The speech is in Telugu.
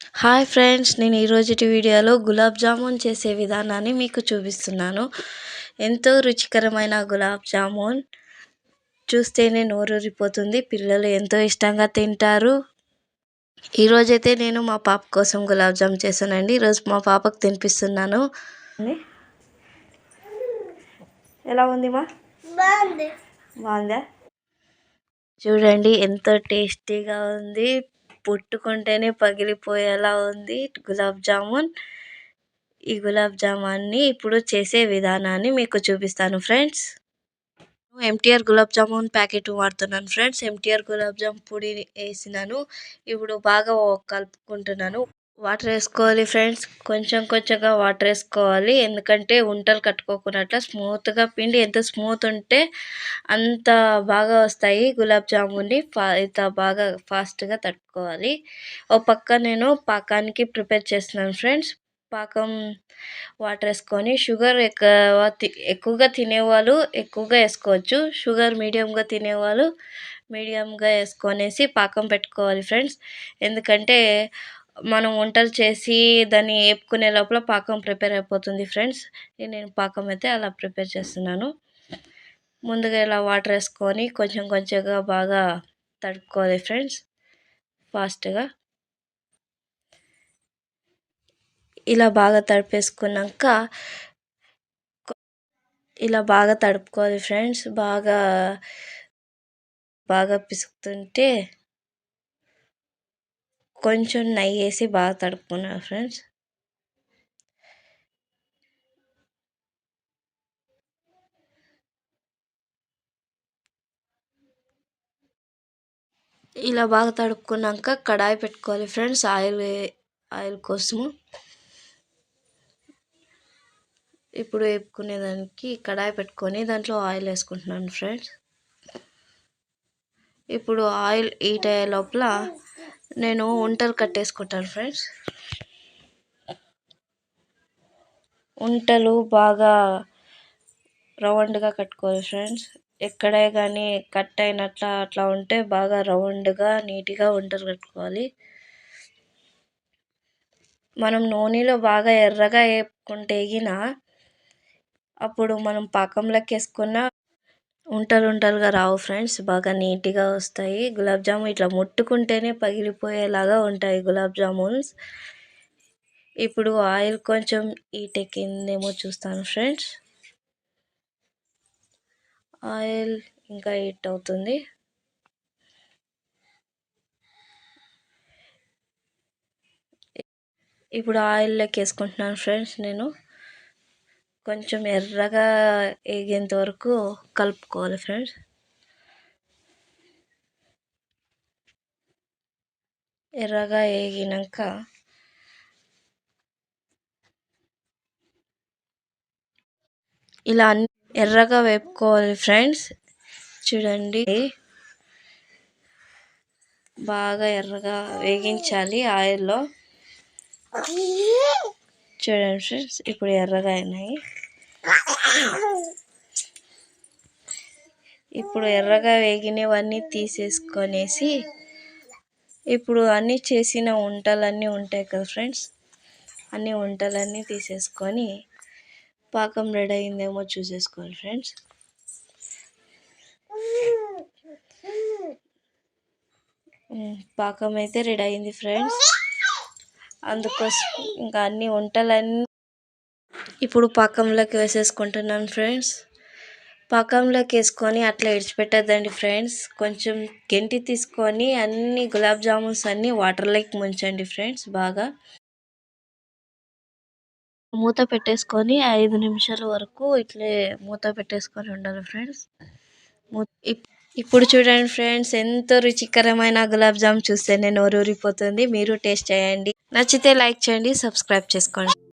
హాయ్ ఫ్రెండ్స్ నేను ఈరోజుటి వీడియోలో గులాబ్ జామున్ చేసే విధానాన్ని మీకు చూపిస్తున్నాను. ఎంతో రుచికరమైన గులాబ్ జామున్. చూస్తేనే నోరూరిపోతుంది పిల్లలు ఎంతో ఇష్టంగా తింటారు. ఈరోజైతే నేను మా పాప కోసం గులాబ్ జామ్ చేశానండి. ఈరోజు మా పాపకు తినిపిస్తున్నాను. ఎలా ఉంది మా? బాగుంది. బాగుందా? చూడండి ఎంతో టేస్టీగా ఉంది. పుట్టుకుంటేనే పగిలిపోయేలా ఉంది గులాబ్ జామున్. ఈ గులాబ్ జామాన్ని ఇప్పుడు చేసే విధానాన్ని మీకు చూపిస్తాను friends. MTR gulab jamun packet వాడుతున్నాను ఫ్రెండ్స్. ఎంటీఆర్ గులాబ్ జామ్ పొడి వేసినాను. ఇప్పుడు బాగా కలుపుకుంటున్నాను. వాటర్ వేసుకోవాలి ఫ్రెండ్స్. కొంచెం కొంచెంగా వాటర్ వేసుకోవాలి. ఎందుకంటే ఉంటలు కట్టుకోకున్నట్ల స్మూత్గా పిండి ఎంత స్మూత్ ఉంటే అంత బాగా వస్తాయి గులాబ్ జామున్ని. ఫా ఇంత బాగా ఫాస్ట్గా తట్టుకోవాలి. ఒక పక్క నేను పాకానికి ప్రిపేర్ చేస్తున్నాను ఫ్రెండ్స్. పాకం వాటర్ వేసుకొని షుగర్ ఎక్కువ ఎక్కువగా తినేవాళ్ళు ఎక్కువగా వేసుకోవచ్చు. షుగర్ మీడియంగా తినేవాళ్ళు మీడియంగా వేసుకొనేసి పాకం పెట్టుకోవాలి ఫ్రెండ్స్. ఎందుకంటే మనం వంటలు చేసి దాన్ని వేపుకునే లోపల పాకం ప్రిపేర్ అయిపోతుంది ఫ్రెండ్స్. నేను పాకం అయితే అలా ప్రిపేర్ చేస్తున్నాను. ముందుగా ఇలా వాటర్ వేసుకొని కొంచెం కొంచెంగా బాగా తడుపుకోవాలి ఫ్రెండ్స్. ఫాస్ట్గా. ఇలా బాగా తడిపేసుకున్నాక ఇలా బాగా తడుపుకోవాలి ఫ్రెండ్స్. బాగా బాగా పిసుకుతుంటే కొంచెం నెయ్యి వేసి బాగా తడుపుకున్నాను ఫ్రెండ్స్. ఇలా బాగా తడుపుకున్నాక కడాయి పెట్టుకోవాలి ఫ్రెండ్స్ ఆయిల్ ఆయిల్ కోసము. ఇప్పుడు వేపుకునేదానికి కడాయి పెట్టుకొని దాంట్లో ఆయిల్ వేసుకుంటున్నాను ఫ్రెండ్స్. ఇప్పుడు ఆయిల్ హీట్ అయ్యే లోపల నేను వంటలు కట్టేసుకుంటాను ఫ్రెండ్స్. వంటలు బాగా రౌండ్గా కట్టుకోవాలి ఫ్రెండ్స్. ఎక్కడే కానీ కట్ అయినట్ల అట్లా ఉంటే బాగా రౌండ్గా నీట్గా వంటలు కట్టుకోవాలి. మనం నూనెలో బాగా ఎర్రగా వేపుకుంటే ఎగిన అప్పుడు మనం పాకంలోకి వేసుకున్న ఉంటలు ఉంటలుగా రావు ఫ్రెండ్స్. బాగా నీట్గా వస్తాయి. గులాబ్ జామున్ ఇట్లా ముట్టుకుంటేనే పగిలిపోయేలాగా ఉంటాయి గులాబ్ జామున్స్. ఇప్పుడు ఆయిల్ కొంచెం హీట్ ఎక్కిందేమో చూస్తాను ఫ్రెండ్స్. ఆయిల్ ఇంకా హీట్ అవుతుంది. ఇప్పుడు ఆయిల్లోకి వేసుకుంటున్నాను ఫ్రెండ్స్ నేను. కొంచెం ఎర్రగా వేగేంత వరకు కలుపుకోవాలి ఫ్రెండ్స్. ఎర్రగా వేగినాక ఇలా అన్ని ఎర్రగా వేపుకోవాలి ఫ్రెండ్స్. చూడండి. బాగా ఎర్రగా వేగించాలి ఆయిల్లో. చూడండి ఫ్రెండ్స్ ఇప్పుడు ఎర్రగా అయినాయి ఇప్పుడు ఎర్రగా వేగినవన్నీ తీసేసుకొనేసి ఇప్పుడు అన్నీ చేసిన వంటలన్నీ ఉంటాయి కదా ఫ్రెండ్స్ అన్ని వంటలన్నీ తీసేసుకొని పాకం రెడీ అయిందేమో చూసేసుకోవాలి ఫ్రెండ్స్ పాకం అయితే రెడీ అయింది ఫ్రెండ్స్ అందుకోసం ఇంకా అన్ని వంటలన్నీ ఇప్పుడు పాకంలోకి వేసేసుకుంటున్నాను ఫ్రెండ్స్. పాకంలోకి వేసుకొని అట్లా విడిచిపెట్టద్దండి ఫ్రెండ్స్. కొంచెం గెంటి తీసుకొని అన్ని గులాబ్ జామున్స్ అన్నీ వాటర్లోకి ముంచండి ఫ్రెండ్స్ బాగా. మూత పెట్టేసుకొని ఐదు నిమిషాల వరకు ఇట్లే మూత పెట్టేసుకొని ఉండాలి ఫ్రెండ్స్. ఇప్పుడు చూడండి ఫ్రెండ్స్ ఎంతో రుచికరమైన గులాబ్ జామ్ చూస్తే నేను ఊరూరిపోతుంది మీరు టేస్ట్ చేయండి. నచ్చితే లైక్ చేయండి సబ్స్క్రైబ్ చేసుకోండి.